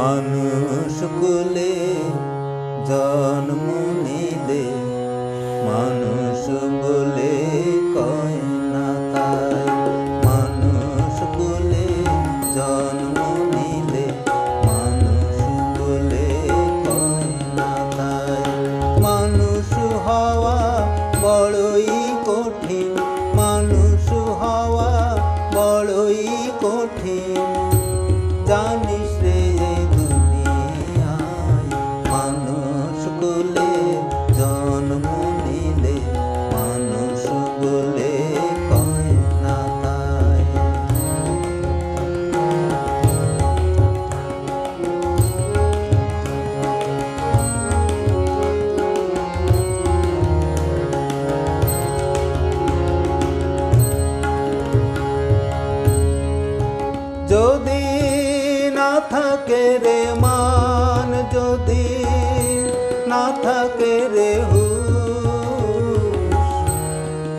মানুষ কুলে জন্ম নিলে, মানুষ বলে কয় না তাই। মানুষ কুলে জন্ম নিলে, মানুষ বলে কয় না তাই। মানুষ হওয়া বড়ই কঠিন, মানুষ হওয়া বড়ই কঠিন। জানিস থাকে রে মান যদি না থাকে রে হুশ,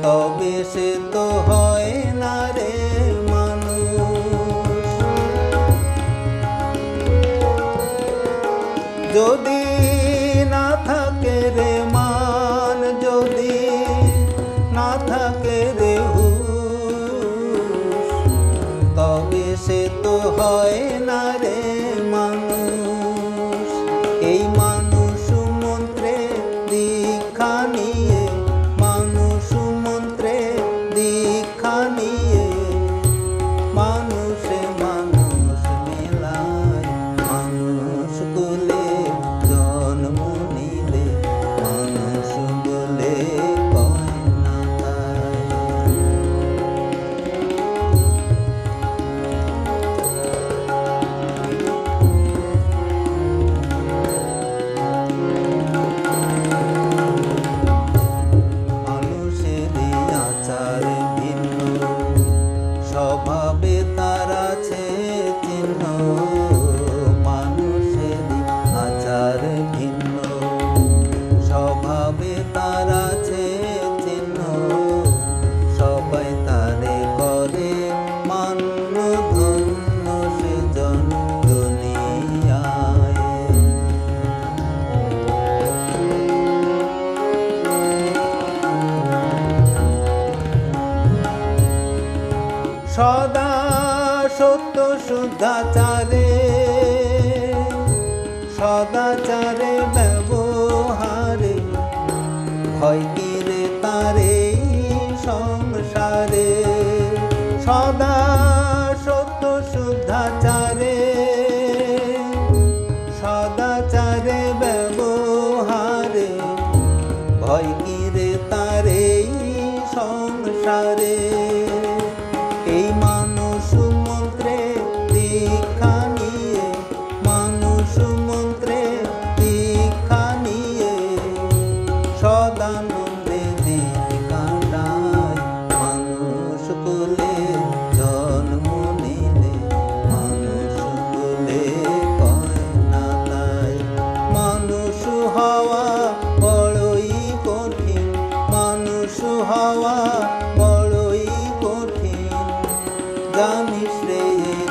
তবে সে তো হয় না রে মানুষ। যদি না থাকে রে মান যদি না থাকে রে হুশ, তবে সে তো হয় না রে সদা সত্য শুদ্ধাচারে সদাচারে ব্যবহারে, হয় রে তারে সংসারে? সদা সত্য শুদ্ধাচারে সদাচারে ব্যবহারে ভয় রে তারে সংসারে? man. Shri